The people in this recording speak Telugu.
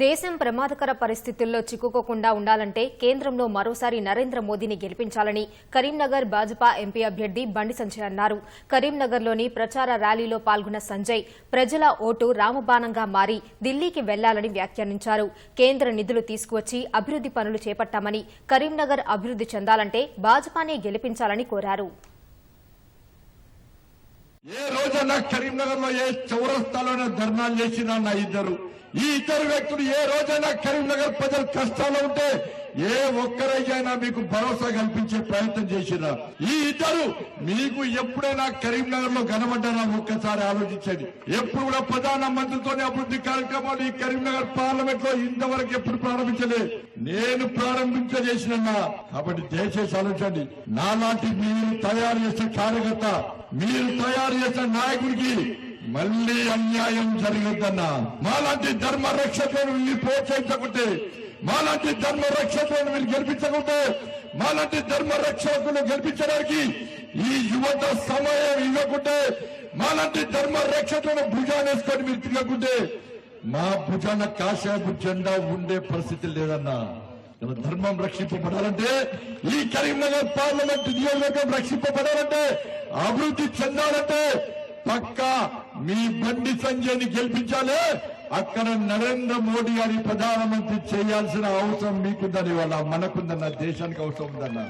దేశం ప్రమాదకర పరిస్థితుల్లో చిక్కుకోకుండా ఉండాలంటే కేంద్రంలో మరోసారి నరేంద్ర మోదీని గెలిపించాలని కరీంనగర్ భాజపా ఎంపీ అభ్యర్థి బండి సంజయ్ అన్నారు. కరీంనగర్లోని ప్రచార ర్యాలీలో పాల్గొన్న సంజయ్ ప్రజల ఓటు రామబాణంగా మారి ఢిల్లీకి వెళ్ళాలని వ్యాఖ్యానించారు. కేంద్ర నిధులు తీసుకువచ్చి అభివృద్ది పనులు చేపట్టామని కరీంనగర్ అభివృద్ది చెందాలంటే భాజపానే గెలిపించాలని కోరారు. ఏ రోజన్నా కరీంనగర్లో ఏ చౌరస్తాలోనే ధర్నాలు చేసినా నా ఇద్దరు? ఈ ఇద్దరు వ్యక్తులు ఏ రోజైనా కరీంనగర్ ప్రజలు కష్టాలు ఉంటే ఏ ఒక్కరైనా మీకు భరోసా కల్పించే ప్రయత్నం చేసినా. ఈ ఇద్దరు మీకు ఎప్పుడైనా కరీంనగర్లో కనబడ్డారా? ఒక్కసారి ఆలోచించండి. ఎప్పుడు కూడా ప్రధానమంత్రితో అభివృద్ధి కార్యక్రమాలు ఈ కరీంనగర్ పార్లమెంట్లో ఇంతవరకు ఎప్పుడు ప్రారంభించలే. నేను ప్రారంభించజేసిన కాబట్టి దయచేసి ఆలోచించండి. నాలాంటి మీరు తయారు చేసిన కార్యకర్త మీరు తయారు చేసిన నాయకుడికి మళ్ళీ అన్యాయం జరగద్దన్నా. మాలాంటి ధర్మ రక్షకులను వీళ్ళు ప్రోత్సహించకుంటే మాలాంటి ధర్మ రక్షకులను వీళ్ళు గెలిపించకుంటే మాలాంటి ధర్మ రక్షకులను గెలిపించడానికి ఈ యువత సమయం ఇవ్వకుంటే మాలాంటి ధర్మ రక్షకులను భుజానేసుకొని మీరు తిరగకుంటే మా భుజాన కాశాపు జెండా ఉండే పరిస్థితి లేదన్నా. ధర్మం రక్షింపబడాలంటే ఈ కరీంనగర్ పార్లమెంట్ నియోజకవర్గం రక్షింపబడాలంటే అభివృద్ధి చెందాలంటే పక్కా మీ బండి సంజయ్ని గెలిపించాలి. అక్కడ నరేంద్ర మోడీ గారి ప్రధానమంత్రి చేయాల్సిన అవసరం మీకుందని వాళ్ళ మనకుందన్న దేశానికి అవసరం ఉందన్న